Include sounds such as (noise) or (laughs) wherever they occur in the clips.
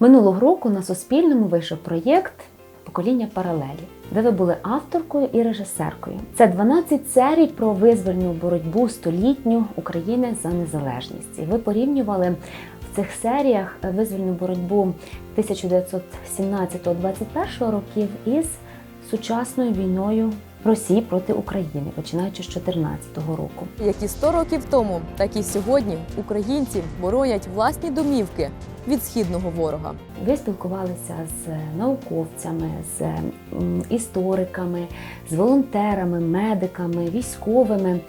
Минулого року на Суспільному вийшов проєкт Покоління паралелі, де ви були авторкою і режисеркою. Це 12 серій про визвольну боротьбу столітню України за незалежність. І ви порівнювали в цих серіях визвольну боротьбу 1917-21 років із сучасною війною Росії проти України, починаючи з 2014 року. Як і 100 років тому, так і сьогодні українці боронять власні домівки від східного ворога. Ви спілкувалися з науковцями, з істориками, з волонтерами, медиками, військовими.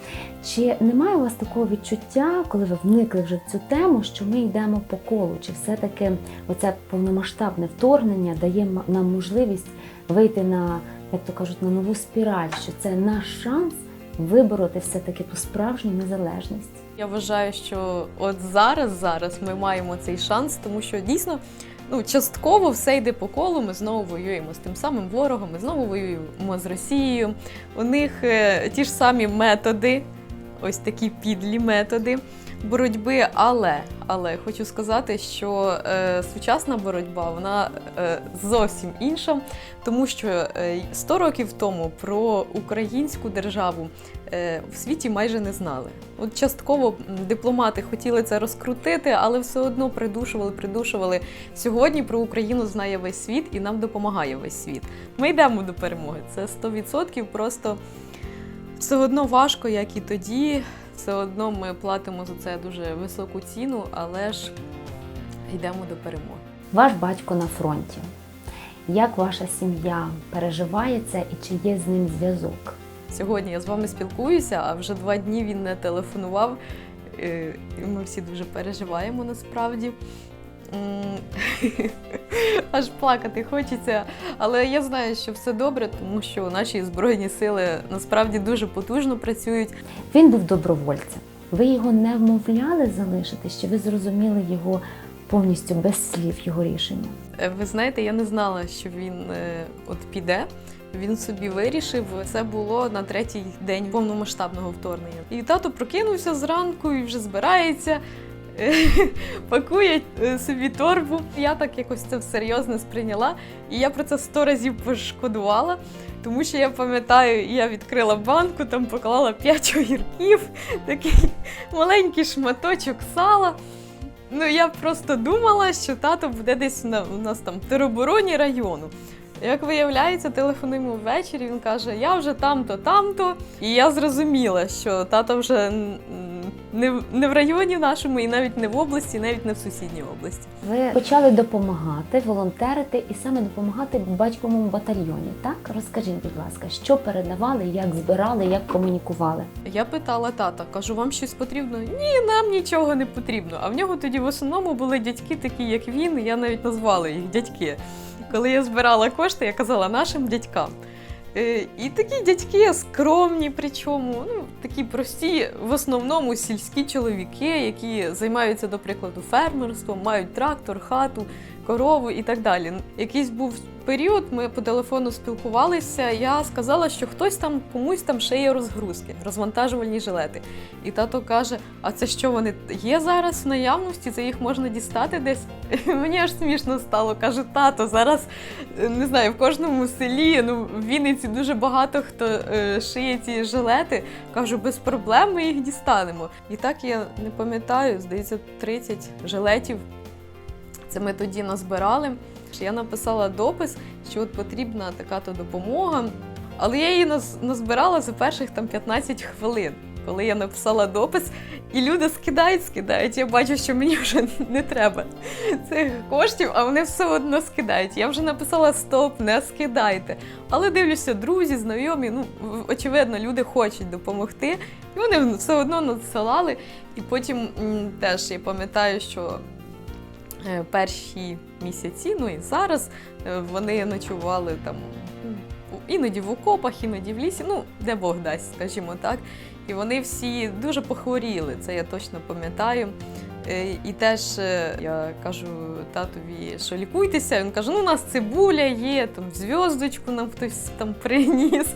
Чи немає у вас такого відчуття, коли ви вникли вже в цю тему, що ми йдемо по колу? Чи все-таки оце повномасштабне вторгнення дає нам можливість вийти на, як то кажуть, на нову спіраль, що це наш шанс вибороти все-таки ту справжню незалежність? Я вважаю, що от зараз, зараз ми маємо цей шанс, тому що дійсно ну, частково все йде по колу. Ми знову воюємо з тим самим ворогом, ми знову воюємо з Росією. У них е, ті ж самі методи, ось такі підлі методи боротьби. Але, але хочу сказати, що е, сучасна боротьба вона е, зовсім інша, тому що е, 100 років тому про українську державу е, в світі майже не знали. От частково дипломати хотіли це розкрутити, але все одно придушували, придушували. Сьогодні про Україну знає весь світ і нам допомагає весь світ. Ми йдемо до перемоги. Це 100%. Просто все одно важко, як і тоді. Все одно ми платимо за це дуже високу ціну, але ж йдемо до перемоги. Ваш батько на фронті. Як ваша сім'я переживає це і чи є з ним зв'язок? Сьогодні я з вами спілкуюся, а вже два дні він не телефонував. Е, Ми всі дуже переживаємо насправді. (laughs) Аж плакати хочеться. Але я знаю, що все добре, тому що наші збройні сили насправді дуже потужно працюють. Він був добровольцем. Ви його не вмовляли залишити, чи ви зрозуміли його повністю без слів, його рішення? Е, Ви знаєте, я не знала, що він е, от піде. Він собі вирішив. Це було на третій день повномасштабного вторгнення. І тато прокинувся зранку і вже збирається. (laughs) Пакує е, собі торбу. Я так якось це всерйозно сприйняла, і я про це сто разів пошкодувала, тому що я пам'ятаю, я відкрила банку, там поклала п'ять (laughs) огірків, такий маленький шматочок сала. Ну, я просто думала, що тато буде десь на, у нас там в теробороні району. Як виявляється, телефонуємо ввечері, він каже, я вже там-то, там-то. І я зрозуміла, що тато вже не, в- не в районі нашому, і навіть не в області, і навіть не в сусідній області. Ви почали допомагати, волонтерити і саме допомагати батьковому батальйоні. Так розкажіть, будь ласка, що передавали, як збирали, як комунікували? Я питала тата, кажу, вам щось потрібно? Ні, нам нічого не потрібно. А в нього тоді в основному були дядьки, такі як він. Я навіть назвала їх дядьки. Коли я збирала кошти, я казала нашим дядькам. Е, І такі дядьки скромні, причому ну такі прості, в основному сільські чоловіки, які займаються, до прикладу, фермерством, мають трактор, хату, корову і так далі. Якийсь був період, ми по телефону спілкувалися. Я сказала, що хтось там комусь там шиє розгрузки, розвантажувальні жилети. І тато каже: А це що вони є зараз в наявності? Це їх можна дістати десь? (laughs) Мені аж смішно стало. Каже, тато, зараз не знаю, в кожному селі, ну в Вінниці дуже багато хто е, шиє ці жилети. Кажу, без проблем ми їх дістанемо. І так я не пам'ятаю, здається, 30 жилетів. Це ми тоді назбирали. Я написала допис, що от потрібна така-то допомога. Але я її назбирала за перших там 15 хвилин, коли я написала допис, і люди скидають, скидають. Я бачу, що мені вже не треба цих коштів, а вони все одно скидають. Я вже написала стоп, не скидайте. Але дивлюся, друзі, знайомі, ну очевидно, люди хочуть допомогти, і вони все одно надсилали. І потім теж я пам'ятаю, що перші місяці, ну і зараз е, вони ночували там іноді в окопах, іноді в лісі, ну де Бог дасть, скажімо так. І вони всі дуже похворіли, це я точно пам'ятаю. Е, І теж е, я кажу татові, що лікуйтеся. Він каже: ну у нас цибуля є, там зв'язочку нам хтось там приніс.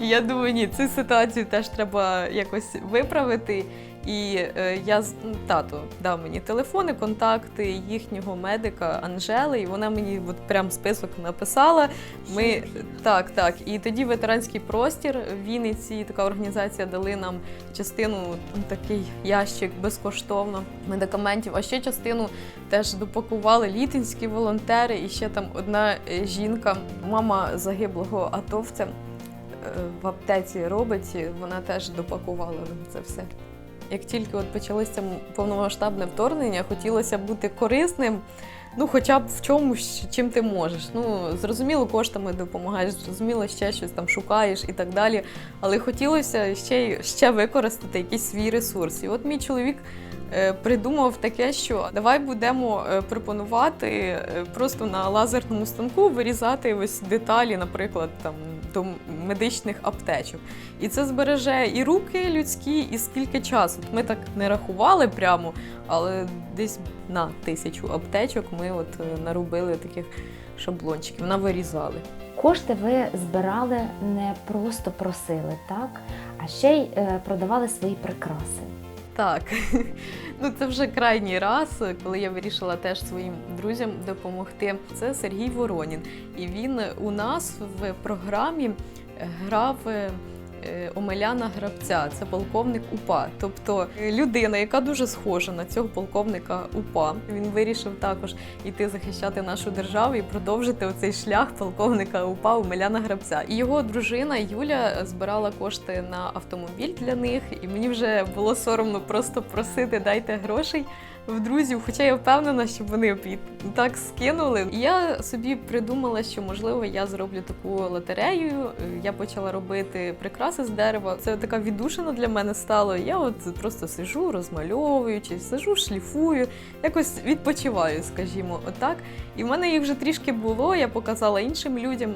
І я думаю, ні, цю ситуацію теж треба якось виправити. І е, я м, тато дав мені телефони, контакти їхнього медика Анжели, і вона мені от прям список написала. Ми так, так. І тоді ветеранський простір в Вінниці, така організація дали нам частину такий ящик безкоштовно медикаментів, а ще частину теж допакували літинські волонтери. І ще там одна е, жінка, мама загиблого атовця. е, В аптеці робить, вона теж допакувала це все. Як тільки от почалося повномасштабне вторгнення, хотілося бути корисним, ну хоча б в чомусь, чим ти можеш. Ну, зрозуміло, коштами допомагаєш, зрозуміло, ще щось там шукаєш і так далі. Але хотілося ще, ще використати якийсь свій ресурс. І от мій чоловік е, придумав таке, що давай будемо е, пропонувати е, просто на лазерному станку вирізати ось деталі, наприклад, там до медичних аптечок. І це збереже і руки людські, і скільки часу. От Ми так не рахували прямо, але десь на тисячу аптечок ми от е, наробили таких шаблончиків, навирізали. Кошти ви збирали не просто просили, так? А ще й е, продавали свої прикраси. Так, (laughs) ну це вже крайній раз, коли я вирішила теж своїм друзям допомогти. Це Сергій Воронін. І він у нас в програмі грав. Е, Омеляна Грабця, це полковник УПА, тобто е, людина, яка дуже схожа на цього полковника УПА. Він вирішив також іти захищати нашу державу і продовжити оцей шлях полковника УПА Омеляна Грабця. І його дружина Юля збирала кошти на автомобіль для них, і мені вже було соромно просто просити дайте грошей в друзів, хоча я впевнена, що вони і так скинули. І я собі придумала, що можливо я зроблю таку лотерею. Я почала робити прикраси з дерева. Це така віддушина для мене стало. Я от просто сижу, розмальовую, чи сижу, шліфую, якось відпочиваю, скажімо, отак. І в мене їх вже трішки було. Я показала іншим людям,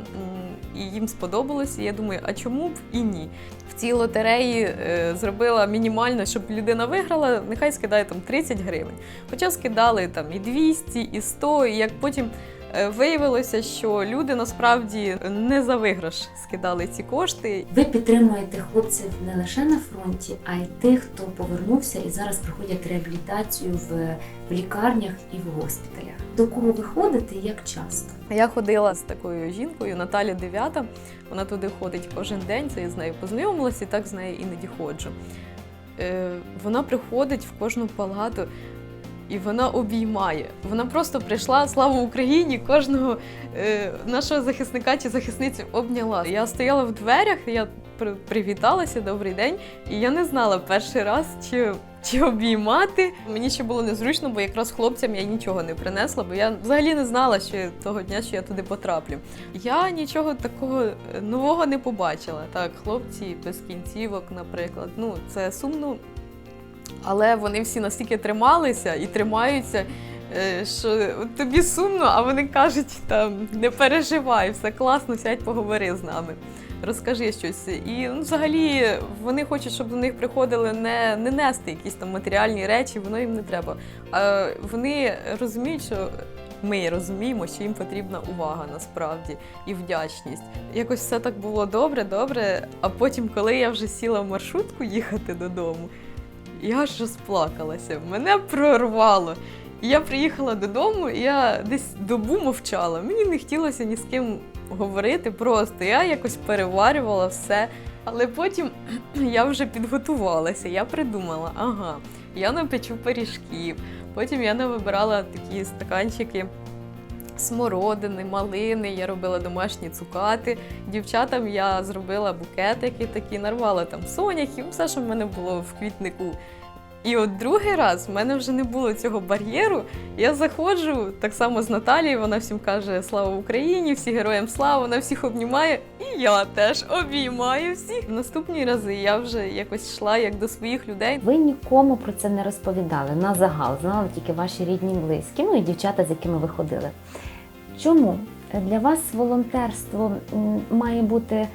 і їм сподобалося. І я думаю, а чому б і ні? В цій лотереї е, зробила мінімально, щоб людина виграла, нехай скидає там 30 гривень. Хоча скидали там і 200, і 100, і як потім е, виявилося, що люди насправді не за виграш скидали ці кошти. Ви підтримуєте хлопців не лише на фронті, а й тих, хто повернувся і зараз проходять реабілітацію в, в лікарнях і в госпіталях. До кого ви ходите і як часто? Я ходила з такою жінкою, Наталя Дев'ята. Вона туди ходить кожен день. Це я з нею познайомилася і так з нею іноді ходжу. Е, вона приходить в кожну палату і вона обіймає. Вона просто прийшла, слава Україні, кожного е, нашого захисника чи захисницю обняла. Я стояла в дверях, я привіталася, добрий день, і я не знала перший раз, чи, чи обіймати. Мені ще було незручно, бо якраз хлопцям я нічого не принесла, бо я взагалі не знала, що того дня, що я туди потраплю. Я нічого такого е, нового не побачила. Так, хлопці без кінцівок, наприклад. Ну, це сумно. Але вони всі настільки трималися і тримаються, е, що тобі сумно, а вони кажуть, там не переживай, все класно, сядь, поговори з нами. Розкажи щось. І ну, взагалі вони хочуть, щоб до них приходили не, не нести якісь там матеріальні речі, воно їм не треба. А вони розуміють, що ми розуміємо, що їм потрібна увага насправді і вдячність. Якось все так було добре, добре. А потім, коли я вже сіла в маршрутку їхати додому, я аж розплакалася. Мене прорвало. Я приїхала додому, і я десь добу мовчала. Мені не хотілося ні з ким говорити просто. Я якось переварювала все. Але потім (clears throat) я вже підготувалася, я придумала, ага, я напечу пиріжків. Потім я навибирала такі стаканчики смородини, малини, я робила домашні цукати. Дівчатам я зробила букетики такі, нарвала там соняхів, все, що в мене було в квітнику. І от другий раз в мене вже не було цього бар'єру. Я заходжу так само з Наталією, вона всім каже Слава Україні, всі героям слава, вона всіх обнімає, і я теж обіймаю всіх. В Наступні рази я вже якось йшла як до своїх людей. Ви нікому про це не розповідали на загал, знали тільки ваші рідні близькі, ну і дівчата, з якими ви ходили. Чому для вас волонтерство має бути е,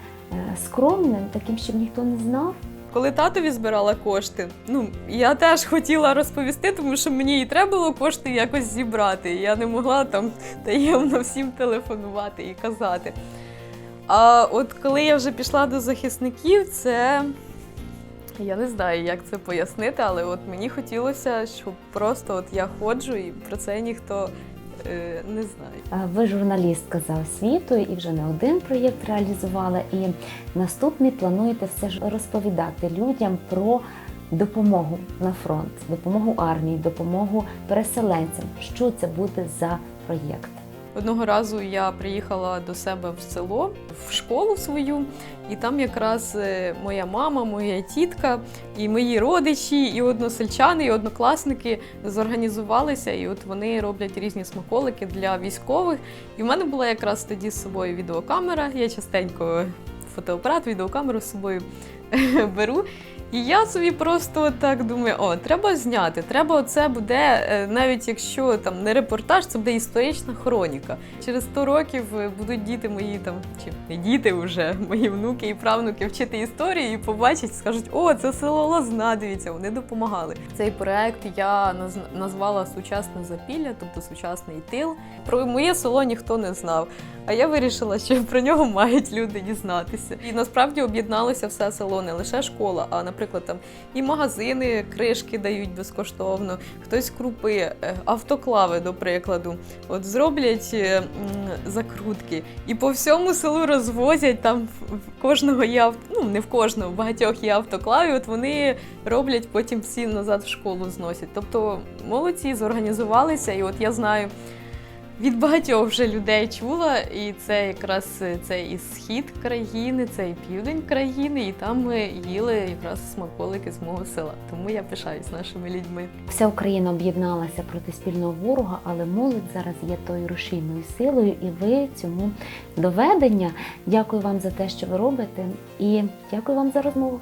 скромним, таким, щоб ніхто не знав? Коли татові збирала кошти, ну я теж хотіла розповісти, тому що мені і треба було кошти якось зібрати. Я не могла там таємно всім телефонувати і казати. А от коли я вже пішла до захисників, це Я не знаю, як це пояснити, але от мені хотілося, щоб просто от я ходжу і про це ніхто не знаю. Ви журналістка за освітою і вже не один проєкт реалізувала. І наступний плануєте все ж розповідати людям про допомогу на фронт, допомогу армії, допомогу переселенцям. Що це буде за проєкт? Одного разу я приїхала до себе в село, в школу свою, і там якраз е, моя мама, моя тітка, і мої родичі, і односельчани, і однокласники зорганізувалися, і от вони роблять різні смаколики для військових. І в мене була якраз тоді з собою відеокамера. Я частенько фотоапарат, відеокамеру з собою (laughs) беру. І я собі просто так думаю: о, треба зняти. Треба це буде, е, навіть якщо там не репортаж, це буде історична хроніка. Через 100 років е, будуть діти мої там, чи не діти вже, (laughs) мої внуки і правнуки вчити історію і побачать, скажуть, о, це село Лозна, дивіться, вони допомагали. Цей проект я наз- назвала Сучасне запілля, тобто сучасний тил. Про моє село ніхто не знав. А я вирішила, що про нього мають люди дізнатися. І насправді об'єдналося все село, не лише школа, а, наприклад, там і магазини кришки дають безкоштовно, хтось крупи, е, автоклави, до прикладу. От зроблять е, закрутки і по всьому селу розвозять. Там в- кожного є авто, ну не в кожного, в багатьох є автоклави. От вони роблять, потім всі назад в школу зносять. Тобто молодці зорганізувалися, і от я знаю. Від багатьох вже людей чула, і це якраз е, це і схід країни, це і південь країни, і там ми їли якраз смаколики з мого села. Тому я пишаюсь нашими людьми. Вся Україна об'єдналася проти спільного ворога, але молодь зараз є тою рушійною силою, і ви цьому доведення. Дякую вам за те, що ви робите, і дякую вам за розмову.